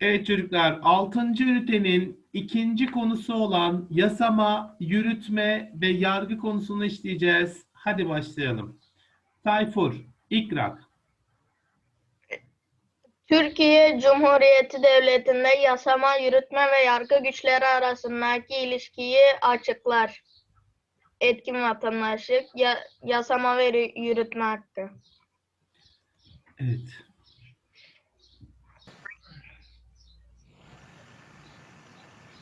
Evet çocuklar, 6. ünitenin ikinci konusu olan yasama, yürütme ve yargı konusunu işleyeceğiz. Hadi başlayalım. Tayfur, ikrak. Türkiye Cumhuriyeti Devleti'nde yasama, yürütme ve yargı güçleri arasındaki ilişkiyi açıklar. Etkin vatandaşlık, ya- yasama ve yürü- yürütme hakkı. Evet.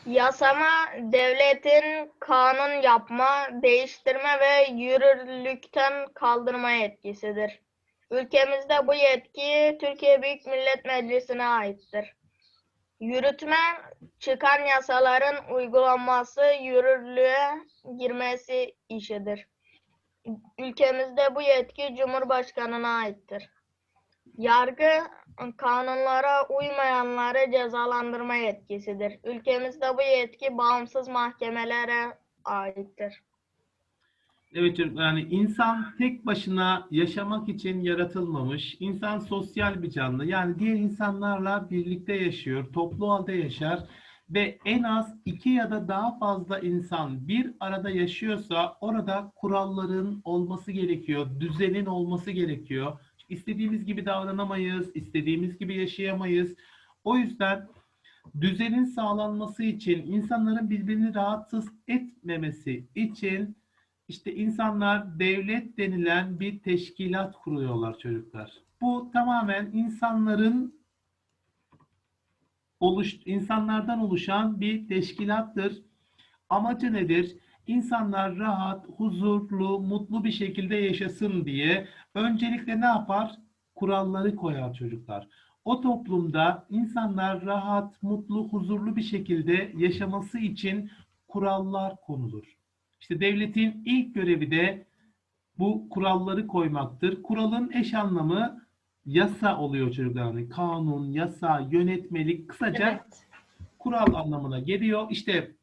Yasama, devletin kanun yapma, değiştirme ve yürürlükten kaldırma yetkisidir. Ülkemizde bu yetki Türkiye Büyük Millet Meclisi'ne aittir. Yürütme, çıkan yasaların uygulanması, yürürlüğe girmesi işidir. Ülkemizde bu yetki Cumhurbaşkanı'na aittir. Yargı, kanunlara uymayanları cezalandırma yetkisidir. Ülkemizde bu yetki bağımsız mahkemelere aittir. Evet yani insan tek başına yaşamak için yaratılmamış. İnsan sosyal bir canlı. Yani diğer insanlarla birlikte yaşıyor, toplu halde yaşar ve en az iki ya da daha fazla insan bir arada yaşıyorsa orada kuralların olması gerekiyor, düzenin olması gerekiyor. İstediğimiz gibi davranamayız, istediğimiz gibi yaşayamayız. O yüzden düzenin sağlanması için, insanların birbirini rahatsız etmemesi için işte insanlar devlet denilen bir teşkilat kuruyorlar çocuklar. Bu tamamen insanların oluş insanlardan oluşan bir teşkilattır. Amacı nedir? İnsanlar rahat, huzurlu, mutlu bir şekilde yaşasın diye öncelikle ne yapar? Kuralları koyar çocuklar. O toplumda insanlar rahat, mutlu, huzurlu bir şekilde yaşaması için kurallar konulur. İşte devletin ilk görevi de bu kuralları koymaktır. Kuralın eş anlamı yasa oluyor çocuklar. Kanun, yasa, yönetmelik kısaca kural anlamına geliyor. İşte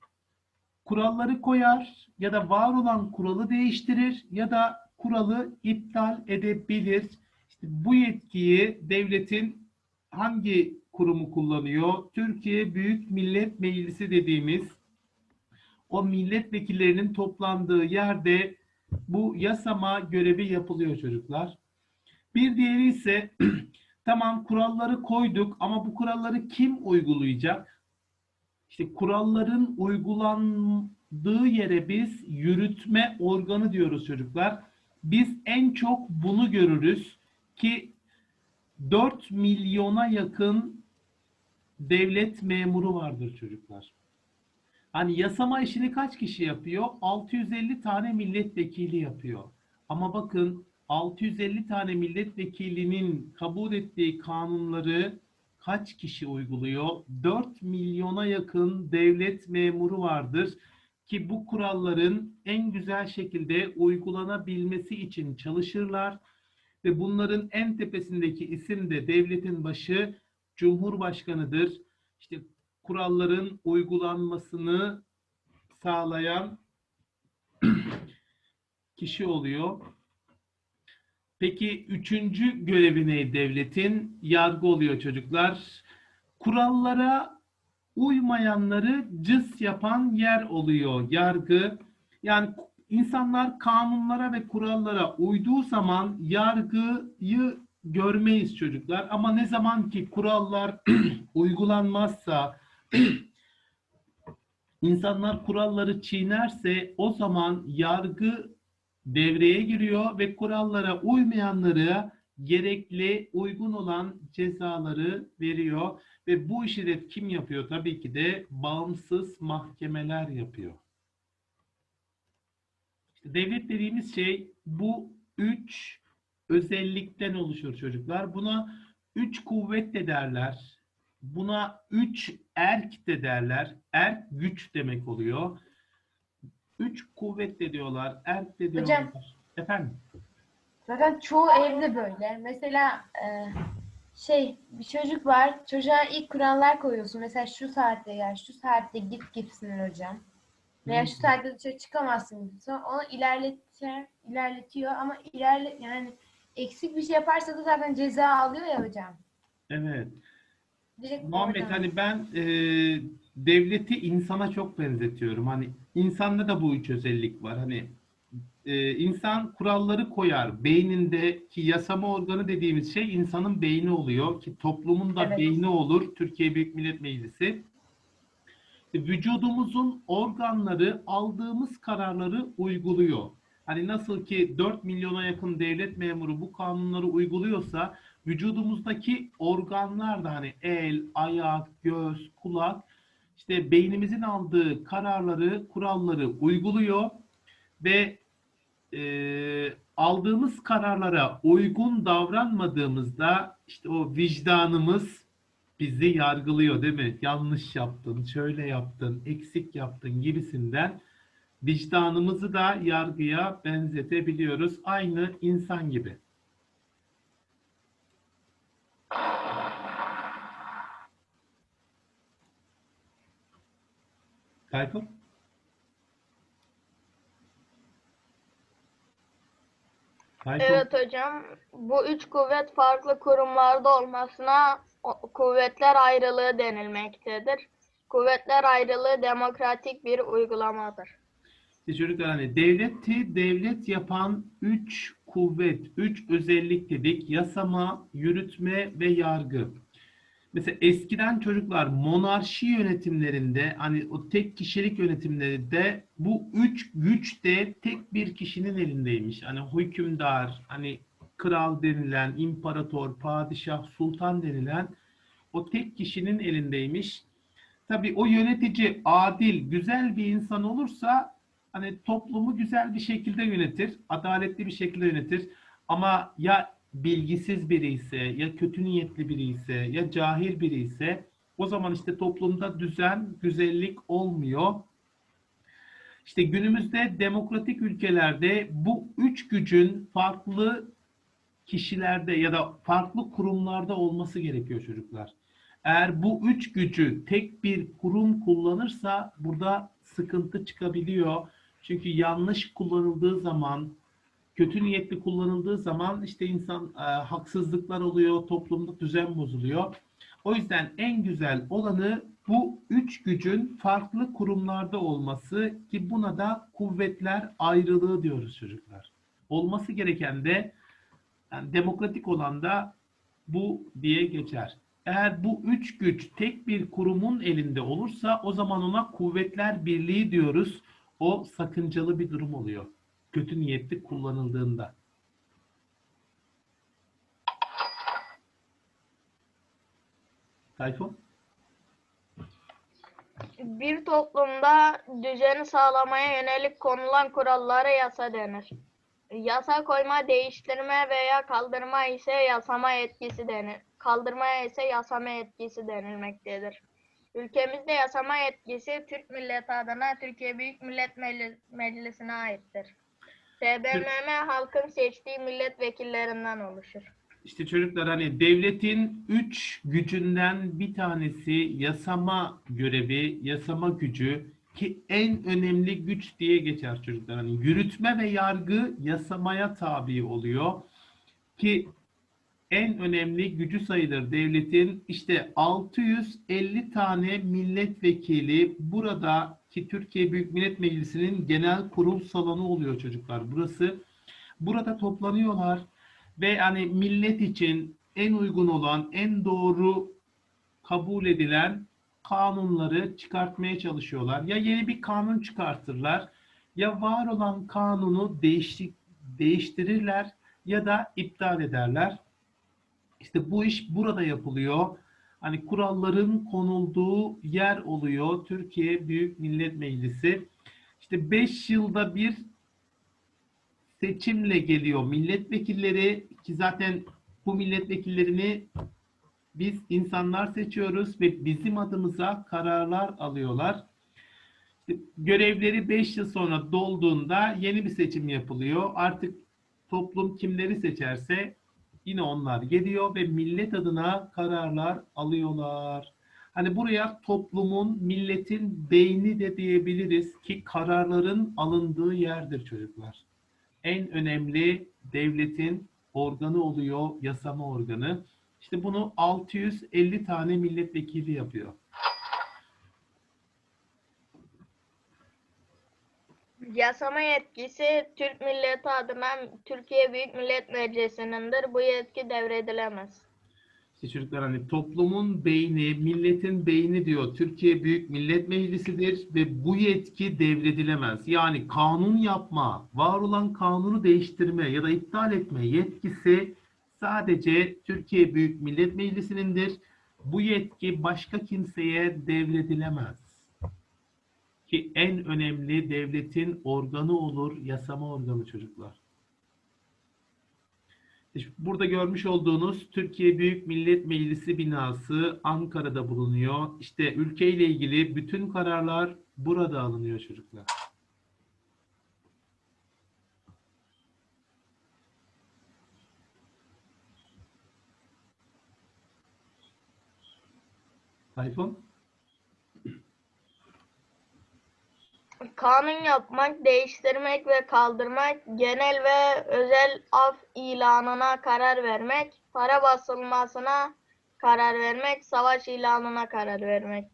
kuralları koyar ya da var olan kuralı değiştirir ya da kuralı iptal edebilir. İşte bu yetkiyi devletin hangi kurumu kullanıyor? Türkiye Büyük Millet Meclisi dediğimiz o milletvekillerinin toplandığı yerde bu yasama görevi yapılıyor çocuklar. Bir diğeri ise tamam kuralları koyduk ama bu kuralları kim uygulayacak? İşte kuralların uygulandığı yere biz yürütme organı diyoruz çocuklar. Biz en çok bunu görürüz ki 4 milyona yakın devlet memuru vardır çocuklar. Hani yasama işini kaç kişi yapıyor? 650 tane milletvekili yapıyor. Ama bakın 650 tane milletvekilinin kabul ettiği kanunları kaç kişi uyguluyor? 4 milyona yakın devlet memuru vardır ki bu kuralların en güzel şekilde uygulanabilmesi için çalışırlar ve bunların en tepesindeki isim de devletin başı Cumhurbaşkanıdır. İşte kuralların uygulanmasını sağlayan kişi oluyor. Peki üçüncü görevi ne devletin? Yargı oluyor çocuklar. Kurallara uymayanları cız yapan yer oluyor yargı. Yani insanlar kanunlara ve kurallara uyduğu zaman yargıyı görmeyiz çocuklar. Ama ne zaman ki kurallar uygulanmazsa, insanlar kuralları çiğnerse o zaman yargı devreye giriyor ve kurallara uymayanlara gerekli, uygun olan cezaları veriyor. Ve bu işi de kim yapıyor? Tabii ki de bağımsız mahkemeler yapıyor. İşte devlet dediğimiz şey bu üç özellikten oluşur çocuklar. Buna üç kuvvet de derler. Buna üç erk de derler. Erk güç demek oluyor. Üç kuvvet de diyorlar. Erk de diyorlar. Hocam. Efendim? Zaten çoğu evde böyle. Mesela e, şey bir çocuk var. Çocuğa ilk kurallar koyuyorsun. Mesela şu saatte gel, şu saatte git gibisinden hocam. Veya şu saatte dışarı çıkamazsın gibisinden. Onu ilerletiyor, ilerletiyor ama ilerle yani eksik bir şey yaparsa da zaten ceza alıyor ya hocam. Evet. Direkt Muhammed oradan. hani ben e, devleti insana çok benzetiyorum. Hani insanda da bu üç özellik var. Hani e, insan kuralları koyar. Beynindeki yasama organı dediğimiz şey insanın beyni oluyor ki toplumun da Evet. beyni olur. Türkiye Büyük Millet Meclisi. E, Vücudumuzun organları aldığımız kararları uyguluyor. Hani nasıl ki 4 milyona yakın devlet memuru bu kanunları uyguluyorsa vücudumuzdaki organlar da hani el, ayak, göz, kulak işte beynimizin aldığı kararları, kuralları uyguluyor ve e, aldığımız kararlara uygun davranmadığımızda işte o vicdanımız bizi yargılıyor değil mi? Yanlış yaptın, şöyle yaptın, eksik yaptın gibisinden vicdanımızı da yargıya benzetebiliyoruz. Aynı insan gibi. Tayfun? Evet hocam, bu üç kuvvet farklı kurumlarda olmasına kuvvetler ayrılığı denilmektedir. Kuvvetler ayrılığı demokratik bir uygulamadır. Çocuklar hani devleti devlet yapan üç kuvvet, üç özellik dedik. Yasama, yürütme ve yargı. Mesela eskiden çocuklar monarşi yönetimlerinde hani o tek kişilik yönetimlerinde bu üç güç de tek bir kişinin elindeymiş. Hani hükümdar, hani kral denilen, imparator, padişah, sultan denilen o tek kişinin elindeymiş. Tabii o yönetici adil, güzel bir insan olursa hani toplumu güzel bir şekilde yönetir, adaletli bir şekilde yönetir. Ama ya bilgisiz biri ise, ya kötü niyetli biri ise, ya cahil biri ise o zaman işte toplumda düzen, güzellik olmuyor. İşte günümüzde demokratik ülkelerde bu üç gücün farklı kişilerde ya da farklı kurumlarda olması gerekiyor çocuklar. Eğer bu üç gücü tek bir kurum kullanırsa burada sıkıntı çıkabiliyor. Çünkü yanlış kullanıldığı zaman, kötü niyetli kullanıldığı zaman işte insan e, haksızlıklar oluyor, toplumda düzen bozuluyor. O yüzden en güzel olanı bu üç gücün farklı kurumlarda olması ki buna da kuvvetler ayrılığı diyoruz çocuklar. Olması gereken de yani demokratik olan da bu diye geçer. Eğer bu üç güç tek bir kurumun elinde olursa o zaman ona kuvvetler birliği diyoruz. O sakıncalı bir durum oluyor. Kötü niyetli kullanıldığında. Tayfun? Bir toplumda düzeni sağlamaya yönelik konulan kurallara yasa denir. Yasa koyma, değiştirme veya kaldırma ise yasama etkisi denir. Kaldırmaya ise yasama etkisi denilmektedir. Ülkemizde yasama etkisi Türk milleti adına Türkiye Büyük Millet Meclis- Meclisi'ne aittir. TBMM halkın seçtiği milletvekillerinden oluşur. İşte çocuklar hani devletin üç gücünden bir tanesi yasama görevi, yasama gücü ki en önemli güç diye geçer çocuklar. Hani yürütme ve yargı yasamaya tabi oluyor ki en önemli gücü sayılır devletin işte 650 tane milletvekili burada ki Türkiye Büyük Millet Meclisi'nin genel kurul salonu oluyor çocuklar. Burası burada toplanıyorlar ve hani millet için en uygun olan, en doğru kabul edilen kanunları çıkartmaya çalışıyorlar. Ya yeni bir kanun çıkartırlar ya var olan kanunu değişti- değiştirirler ya da iptal ederler. İşte bu iş burada yapılıyor. Hani kuralların konulduğu yer oluyor Türkiye Büyük Millet Meclisi. İşte 5 yılda bir seçimle geliyor milletvekilleri ki zaten bu milletvekillerini biz insanlar seçiyoruz ve bizim adımıza kararlar alıyorlar. Görevleri 5 yıl sonra dolduğunda yeni bir seçim yapılıyor. Artık toplum kimleri seçerse yine onlar geliyor ve millet adına kararlar alıyorlar. Hani buraya toplumun, milletin beyni de diyebiliriz ki kararların alındığı yerdir çocuklar. En önemli devletin organı oluyor, yasama organı. İşte bunu 650 tane milletvekili yapıyor. Yasama yetkisi Türk milleti adına Türkiye Büyük Millet Meclisi'nindir. Bu yetki devredilemez. İşte çocuklar hani toplumun beyni, milletin beyni diyor. Türkiye Büyük Millet Meclisi'dir ve bu yetki devredilemez. Yani kanun yapma, var olan kanunu değiştirme ya da iptal etme yetkisi sadece Türkiye Büyük Millet Meclisi'nindir. Bu yetki başka kimseye devredilemez. Ki en önemli devletin organı olur, yasama organı çocuklar. İşte Burada görmüş olduğunuz Türkiye Büyük Millet Meclisi binası Ankara'da bulunuyor. İşte ülkeyle ilgili bütün kararlar burada alınıyor çocuklar. Tayfun? Kanun yapmak, değiştirmek ve kaldırmak, genel ve özel af ilanına karar vermek, para basılmasına karar vermek, savaş ilanına karar vermek.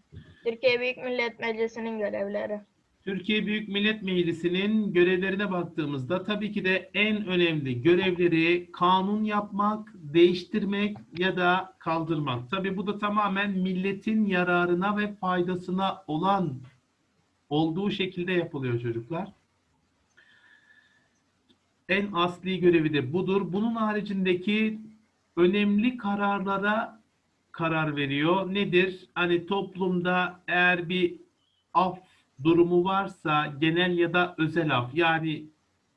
Türkiye Büyük Millet Meclisi'nin görevleri. Türkiye Büyük Millet Meclisi'nin görevlerine baktığımızda tabii ki de en önemli görevleri kanun yapmak, değiştirmek ya da kaldırmak. Tabii bu da tamamen milletin yararına ve faydasına olan olduğu şekilde yapılıyor çocuklar. En asli görevi de budur. Bunun haricindeki önemli kararlara karar veriyor. Nedir? Hani toplumda eğer bir af durumu varsa genel ya da özel af yani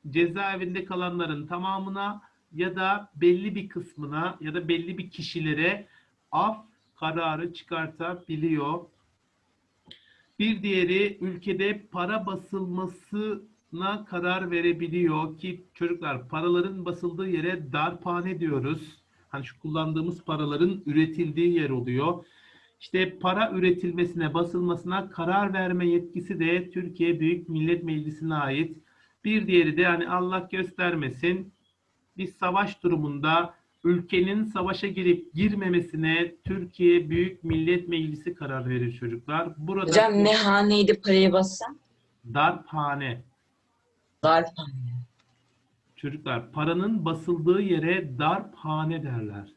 cezaevinde kalanların tamamına ya da belli bir kısmına ya da belli bir kişilere af kararı çıkartabiliyor. Bir diğeri ülkede para basılmasına karar verebiliyor ki çocuklar paraların basıldığı yere darphane diyoruz. Hani şu kullandığımız paraların üretildiği yer oluyor. İşte para üretilmesine, basılmasına karar verme yetkisi de Türkiye Büyük Millet Meclisi'ne ait. Bir diğeri de hani Allah göstermesin bir savaş durumunda ülkenin savaşa girip girmemesine Türkiye Büyük Millet Meclisi karar verir çocuklar. Burada Hocam ne haneydi parayı bassam? darphane. Darphane. Çocuklar paranın basıldığı yere darphane derler.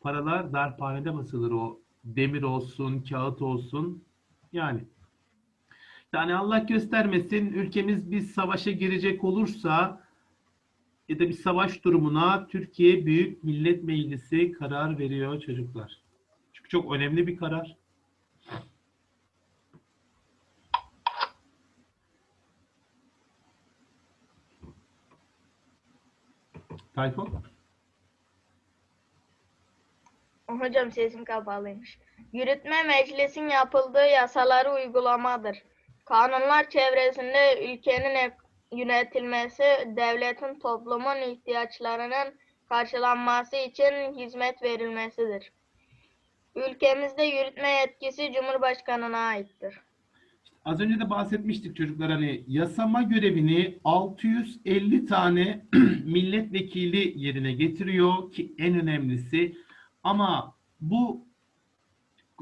Paralar darphanede basılır o demir olsun, kağıt olsun. Yani yani Allah göstermesin ülkemiz bir savaşa girecek olursa ya da bir savaş durumuna Türkiye Büyük Millet Meclisi karar veriyor çocuklar. Çünkü çok önemli bir karar. Tayfun? Hocam sesim kapalıymış. Yürütme meclisin yapıldığı yasaları uygulamadır. Kanunlar çevresinde ülkenin yönetilmesi, devletin toplumun ihtiyaçlarının karşılanması için hizmet verilmesidir. Ülkemizde yürütme yetkisi Cumhurbaşkanı'na aittir. Az önce de bahsetmiştik çocuklar hani yasama görevini 650 tane milletvekili yerine getiriyor ki en önemlisi ama bu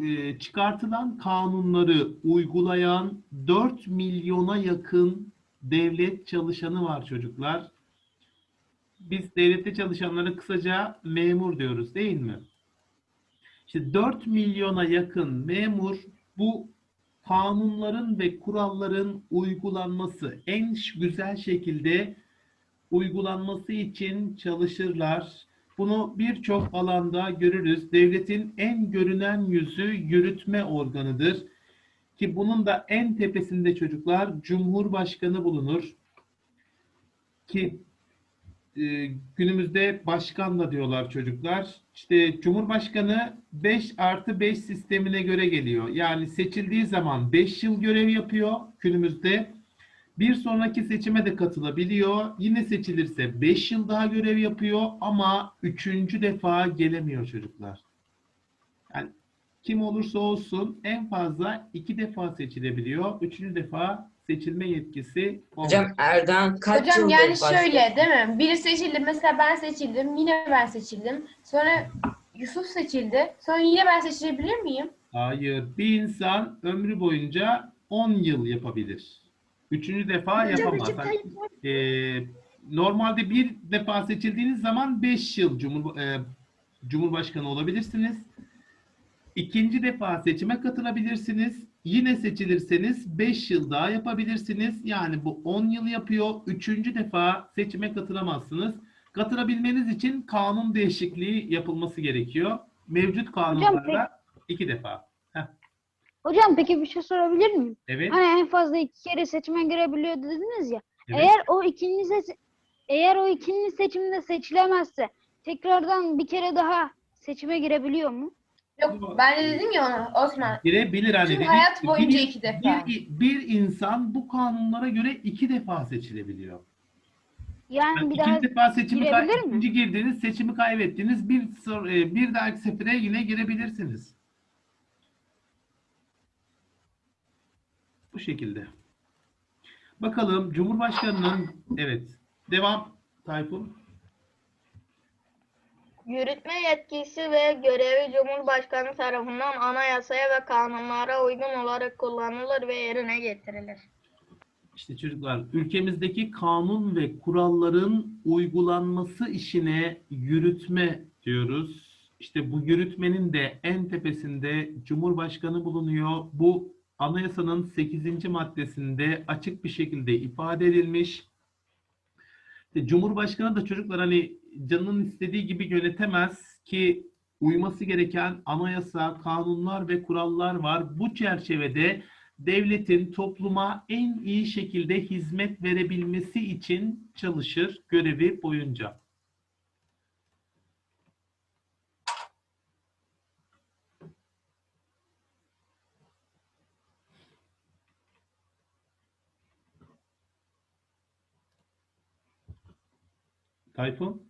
e, çıkartılan kanunları uygulayan 4 milyona yakın devlet çalışanı var çocuklar. Biz devlette çalışanlara kısaca memur diyoruz değil mi? İşte 4 milyona yakın memur bu kanunların ve kuralların uygulanması en güzel şekilde uygulanması için çalışırlar. Bunu birçok alanda görürüz. Devletin en görünen yüzü yürütme organıdır. Ki bunun da en tepesinde çocuklar Cumhurbaşkanı bulunur. Ki e, günümüzde başkan da diyorlar çocuklar. İşte Cumhurbaşkanı 5 artı 5 sistemine göre geliyor. Yani seçildiği zaman 5 yıl görev yapıyor günümüzde. Bir sonraki seçime de katılabiliyor. Yine seçilirse 5 yıl daha görev yapıyor ama 3. defa gelemiyor çocuklar. Kim olursa olsun en fazla 2 defa seçilebiliyor. 3. defa seçilme yetkisi olmaz. Hocam Erdoğan kaç Hocam yıldır yani şöyle değil mi? Biri seçildi. Mesela ben seçildim. Yine ben seçildim. Sonra Yusuf seçildi. Sonra yine ben seçilebilir miyim? Hayır. Bir insan ömrü boyunca 10 yıl yapabilir. Üçüncü defa yapamaz. Hani, e, normalde bir defa seçildiğiniz zaman 5 yıl Cumhur, e, Cumhurbaşkanı olabilirsiniz. İkinci defa seçime katılabilirsiniz. Yine seçilirseniz 5 yıl daha yapabilirsiniz. Yani bu 10 yıl yapıyor. Üçüncü defa seçime katılamazsınız. Katılabilmeniz için kanun değişikliği yapılması gerekiyor. Mevcut kanunlarda iki defa. Heh, Hocam peki bir şey sorabilir miyim? evet. Hani en fazla iki kere seçime girebiliyor dediniz ya. evet. Eğer o ikinci seç eğer o ikinci seçimde seçilemezse tekrardan bir kere daha seçime girebiliyor mu? Yok ben de dedim ya ona Osman. Girebilir hani Tüm dedik. hayat boyunca Bir- iki defa. Bir, bir insan bu kanunlara göre iki defa seçilebiliyor. Yani Yani bir daha defa seçimi girebilir mi? ikinci girdiğiniz seçimi kaybettiniz. Bir sor- e, bir dahaki sefere yine girebilirsiniz. Bu şekilde. Bakalım Cumhurbaşkanının evet devam Tayfun. Yürütme yetkisi ve görevi Cumhurbaşkanı tarafından anayasaya ve kanunlara uygun olarak kullanılır ve yerine getirilir. İşte çocuklar ülkemizdeki kanun ve kuralların uygulanması işine yürütme diyoruz. İşte bu yürütmenin de en tepesinde Cumhurbaşkanı bulunuyor. Bu anayasanın 8. maddesinde açık bir şekilde ifade edilmiş. İşte Cumhurbaşkanı da çocuklar hani canının istediği gibi yönetemez ki uyması gereken anayasa, kanunlar ve kurallar var. Bu çerçevede devletin topluma en iyi şekilde hizmet verebilmesi için çalışır görevi boyunca. Tayfun?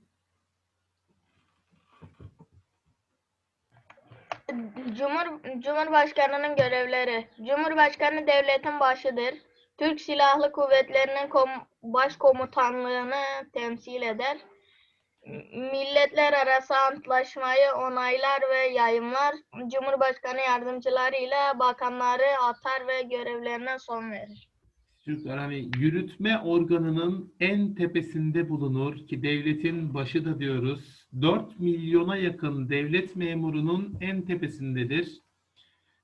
Cumhur, Cumhurbaşkanının görevleri. Cumhurbaşkanı devletin başıdır. Türk Silahlı Kuvvetleri'nin kom- başkomutanlığını temsil eder. Milletler arası antlaşmayı onaylar ve yayımlar. Cumhurbaşkanı yardımcılarıyla bakanları atar ve görevlerine son verir. Çocuklar hani yürütme organının en tepesinde bulunur ki devletin başı da diyoruz. 4 milyona yakın devlet memurunun en tepesindedir.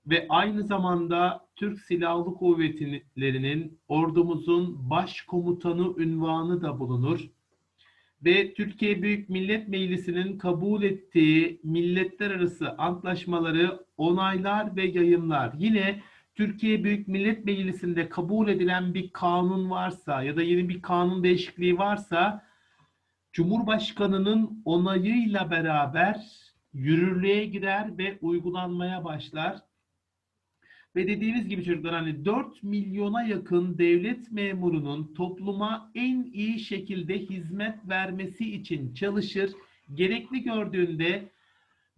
Ve aynı zamanda Türk Silahlı Kuvvetleri'nin ordumuzun başkomutanı ünvanı da bulunur. Ve Türkiye Büyük Millet Meclisi'nin kabul ettiği milletler arası antlaşmaları onaylar ve yayımlar. Yine Türkiye Büyük Millet Meclisi'nde kabul edilen bir kanun varsa ya da yeni bir kanun değişikliği varsa Cumhurbaşkanının onayıyla beraber yürürlüğe girer ve uygulanmaya başlar. Ve dediğimiz gibi çocuklar hani 4 milyona yakın devlet memurunun topluma en iyi şekilde hizmet vermesi için çalışır. Gerekli gördüğünde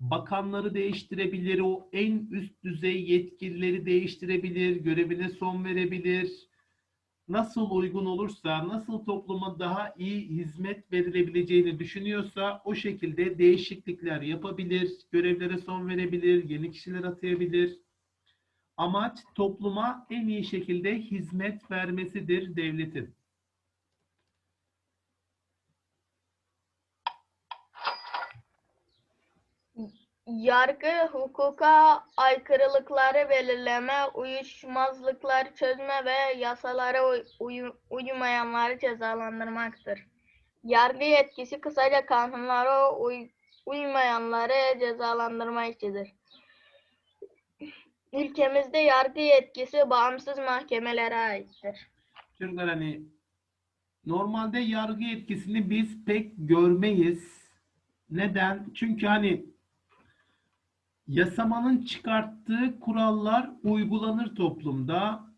bakanları değiştirebilir, o en üst düzey yetkilileri değiştirebilir, görevine son verebilir. Nasıl uygun olursa, nasıl topluma daha iyi hizmet verilebileceğini düşünüyorsa o şekilde değişiklikler yapabilir, görevlere son verebilir, yeni kişiler atayabilir. Amaç topluma en iyi şekilde hizmet vermesidir devletin. Yargı, hukuka aykırılıkları belirleme, uyuşmazlıkları çözme ve yasalara uy- uymayanları cezalandırmaktır. Yargı yetkisi kısaca kanunlara uy- uymayanları cezalandırma işidir. Ülkemizde yargı yetkisi bağımsız mahkemelere aittir. Çocuklar hani normalde yargı yetkisini biz pek görmeyiz. Neden? Çünkü hani yasamanın çıkarttığı kurallar uygulanır toplumda.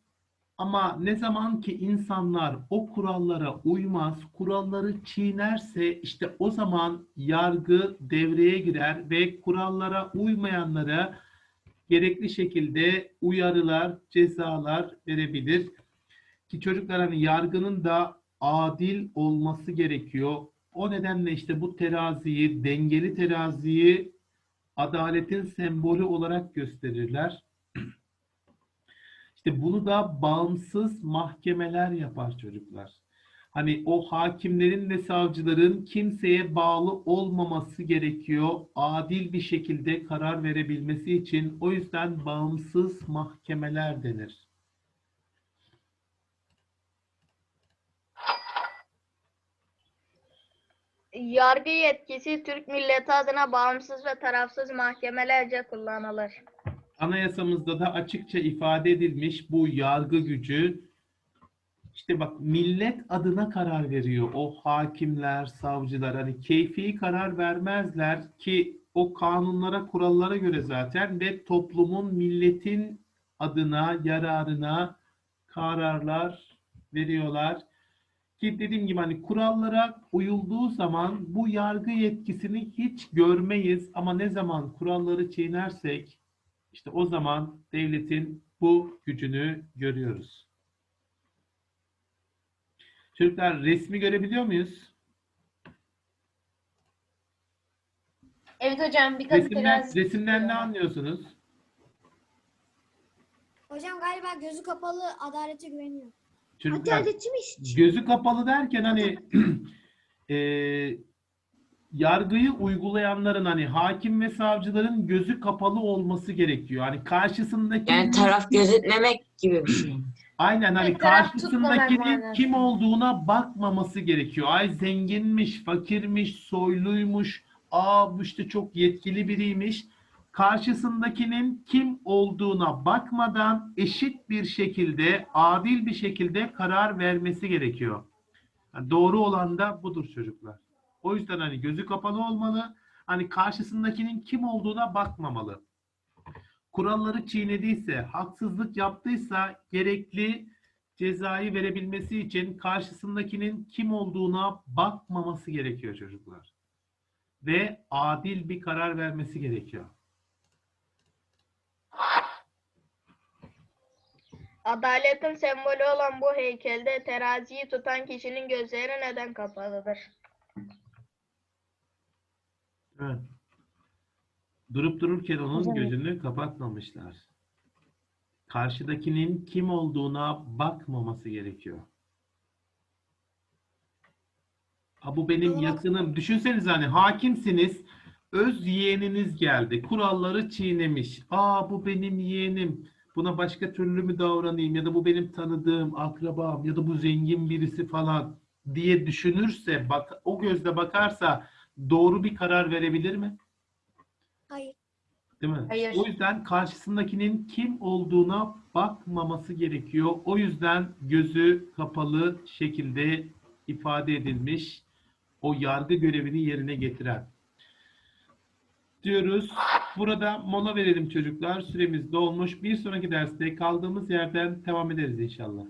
Ama ne zaman ki insanlar o kurallara uymaz, kuralları çiğnerse işte o zaman yargı devreye girer ve kurallara uymayanlara gerekli şekilde uyarılar, cezalar verebilir. Ki çocuklar hani yargının da adil olması gerekiyor. O nedenle işte bu teraziyi, dengeli teraziyi adaletin sembolü olarak gösterirler. İşte bunu da bağımsız mahkemeler yapar çocuklar. Hani o hakimlerin ve savcıların kimseye bağlı olmaması gerekiyor. Adil bir şekilde karar verebilmesi için. O yüzden bağımsız mahkemeler denir. Yargı yetkisi Türk milleti adına bağımsız ve tarafsız mahkemelerce kullanılır. Anayasamızda da açıkça ifade edilmiş bu yargı gücü işte bak millet adına karar veriyor o hakimler, savcılar hani keyfi karar vermezler ki o kanunlara, kurallara göre zaten ve toplumun, milletin adına, yararına kararlar veriyorlar. Ki dediğim gibi hani kurallara uyulduğu zaman bu yargı yetkisini hiç görmeyiz ama ne zaman kuralları çiğnersek işte o zaman devletin bu gücünü görüyoruz. Çocuklar resmi görebiliyor muyuz? Evet hocam bir katı Resimler, terazi. resimden ne anlıyorsunuz? Hocam galiba gözü kapalı adalete güveniyor. Çocuklar Adaletçiymiş. gözü kapalı derken hani e, yargıyı uygulayanların hani hakim ve savcıların gözü kapalı olması gerekiyor. Hani karşısındaki Yani taraf gözetmemek gibi bir şey. Aynen hani Evet, karşısındakinin kim olduğuna bakmaması gerekiyor. Ay zenginmiş, fakirmiş, soyluymuş, aa bu işte çok yetkili biriymiş. Karşısındakinin kim olduğuna bakmadan eşit bir şekilde, adil bir şekilde karar vermesi gerekiyor. Yani doğru olan da budur çocuklar. O yüzden hani gözü kapalı olmalı. Hani karşısındakinin kim olduğuna bakmamalı kuralları çiğnediyse, haksızlık yaptıysa gerekli cezayı verebilmesi için karşısındakinin kim olduğuna bakmaması gerekiyor çocuklar. Ve adil bir karar vermesi gerekiyor. Adaletin sembolü olan bu heykelde teraziyi tutan kişinin gözleri neden kapalıdır? Evet. Durup dururken onun gözünü kapatmamışlar. Karşıdakinin kim olduğuna bakmaması gerekiyor. Ha bu benim yakınım. Düşünsenize hani hakimsiniz. Öz yeğeniniz geldi. Kuralları çiğnemiş. Aa bu benim yeğenim. Buna başka türlü mü davranayım ya da bu benim tanıdığım akrabam ya da bu zengin birisi falan diye düşünürse bak o gözle bakarsa doğru bir karar verebilir mi? Hayır. Değil mi? Hayır. O yüzden karşısındakinin kim olduğuna bakmaması gerekiyor. O yüzden gözü kapalı şekilde ifade edilmiş o yargı görevini yerine getiren. Diyoruz. Burada mola verelim çocuklar. Süremiz dolmuş. Bir sonraki derste kaldığımız yerden devam ederiz inşallah.